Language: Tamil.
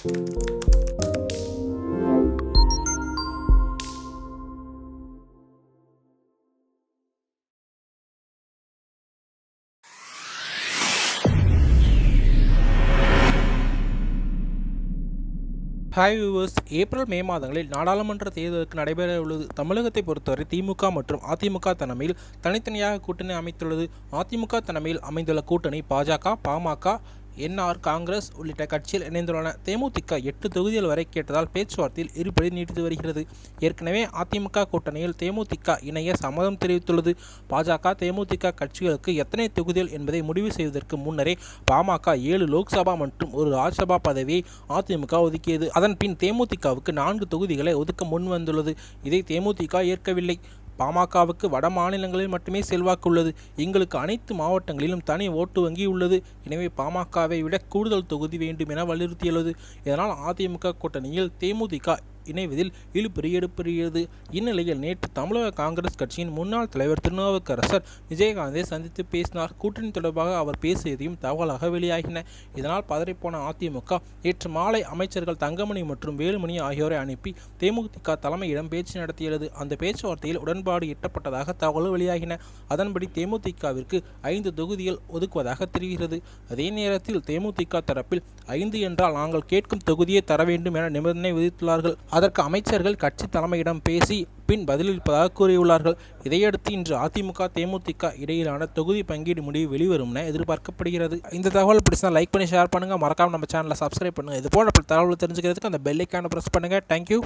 ஹாய் வியூவர்ஸ் ஏப்ரல் மே மாதங்களில் நாடாளுமன்ற தேர்தலுக்கு நடைபெற உள்ளது. தமிழகத்தை பொறுத்தவரை திமுக மற்றும் அதிமுக தலைமையில் தனித்தனியாக கூட்டணி அமைத்துள்ளது. அதிமுக தலைமையில் அமைந்துள்ள கூட்டணி பாஜக பாமக என்ஆர் காங்கிரஸ் உள்ளிட்ட கட்சியில் இணைந்துள்ளன. தேமுதிக எட்டு தொகுதிகள் வரை கேட்டதால் பேச்சுவார்த்தையில் இருபடி நீடித்து வருகிறது. ஏற்கனவே அதிமுக கூட்டணியில் தேமுதிக இணைய சம்மதம் தெரிவித்துள்ளது. பாஜக தேமுதிக கட்சிகளுக்கு எத்தனை தொகுதிகள் என்பதை முடிவு செய்வதற்கு முன்னரே பாமக ஏழு லோக்சபா மற்றும் ஒரு ராஜ்யசபா பதவியை அதிமுக ஒதுக்கியது. அதன் பின் தேமுதிகவுக்கு நான்கு தொகுதிகளை ஒதுக்க முன் வந்துள்ளது இதை தேமுதிக ஏற்கவில்லை. பாமகவுக்கு வட மாநிலங்களில் மட்டுமே செல்வாக்கு உள்ளது. எங்களுக்கு அனைத்து மாவட்டங்களிலும் தனி ஓட்டு வங்கி உள்ளது. எனவே பாமகவை விட கூடுதல் தொகுதி வேண்டும் என வலியுறுத்தியுள்ளது. இதனால் அதிமுக கூட்டணியில் தேமுதிக இணைவதில் இழுபறி இந்நிலையில் நேற்று தமிழக காங்கிரஸ் கட்சியின் முன்னாள் தலைவர் திருநாவுக்கரசர் விஜயகாந்தை சந்தித்து பேசினார். கூட்டணி தொடர்பாக அவர் பேசியதையும் தகவலாக வெளியாகின. இதனால் பதறிப்போன அதிமுக நேற்று மாலை அமைச்சர்கள் தங்கமணி மற்றும் வேலுமணி ஆகியோரை அனுப்பி தேமுதிக தலைமையிடம் பேச்சு நடத்தியது. அந்த பேச்சுவார்த்தையில் உடன்பாடு எட்டப்பட்டதாக தகவல் வெளியாகின. அதன்படி தேமுதிகவிற்கு ஐந்து தொகுதிகள் ஒதுக்குவதாக தெரிகிறது. அதே நேரத்தில் தேமுதிக தரப்பில் ஐந்து என்றால் நாங்கள் கேட்கும் தொகுதியை தர வேண்டும் என நிபந்தனை விதித்துள்ளார்கள். அதற்கு அமைச்சர்கள் கட்சி தலைமையிடம் பேசி பின் பதிலளிப்பதாக கூறியுள்ளார்கள். இதையடுத்து இன்று அதிமுக தேமுதிக இடையிலான தொகுதி பங்கீடு முடிவு வெளிவரும் என எதிர்பார்க்கப்படுகிறது. இந்த தகவல் பிடிச்சா லைக் பண்ணி ஷேர் பண்ணுங்க. மறக்காமல் நம்ம சேனலை சப்ஸ்கிரைப் பண்ணுங்கள் இது போன்ற தகவல் தெரிஞ்சுக்கிறதுக்கு அந்த பெல்லைக்கான ப்ரெஸ் பண்ணுங்க. தேங்க்யூ